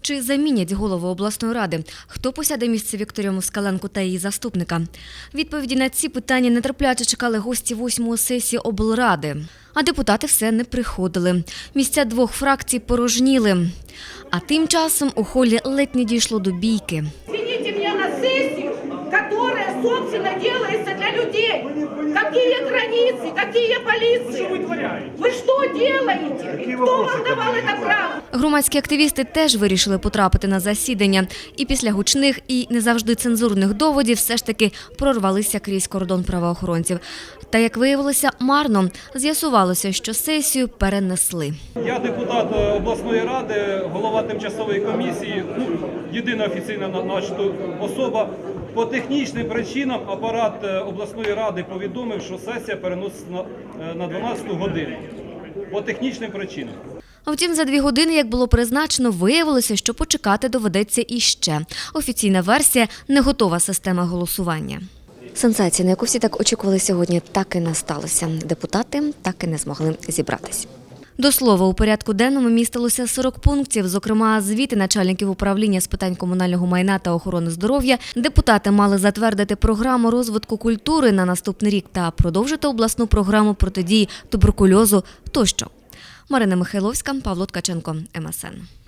Чи замінять голову обласної ради? Хто посяде місце Вікторію Москаленку та її заступника? Відповіді на ці питання нетерпляче чекали гості восьмої сесії облради. А депутати все не приходили. Місця двох фракцій порожніли. А тим часом у холі ледь не дійшло до бійки. Извините меня на сессию, которая, собственно, делается для людей. Какие границы, какие полиции? Вы что делаете? Кто вам давал это право? Громадські активісти теж вирішили потрапити на засідання і після гучних і не завжди цензурних доводів все ж таки прорвалися крізь кордон правоохоронців. Та як виявилося, марно з'ясувалося, що сесію перенесли. Я депутат е, обласної ради, голова тимчасової комісії, ну, єдина офіційна на- особа. По технічним причинам апарат е, обласної ради повідомив, що сесія переноситься на, е, на 12 годину. По технічним причинам. Втім, за дві години, як було призначено, виявилося, що почекати доведеться іще. Офіційна версія не готова система голосування. Сенсація, на яку всі так очікували сьогодні, так і не сталося. Депутати так і не змогли зібратись. До слова, у порядку денному містилося 40 пунктів, зокрема, звіти начальників управління з питань комунального майна та охорони здоров'я. Депутати мали затвердити програму розвитку культури на наступний рік та продовжити обласну програму протидії туберкульозу тощо. Марина Михайловська, Павло Ткаченко, МСН.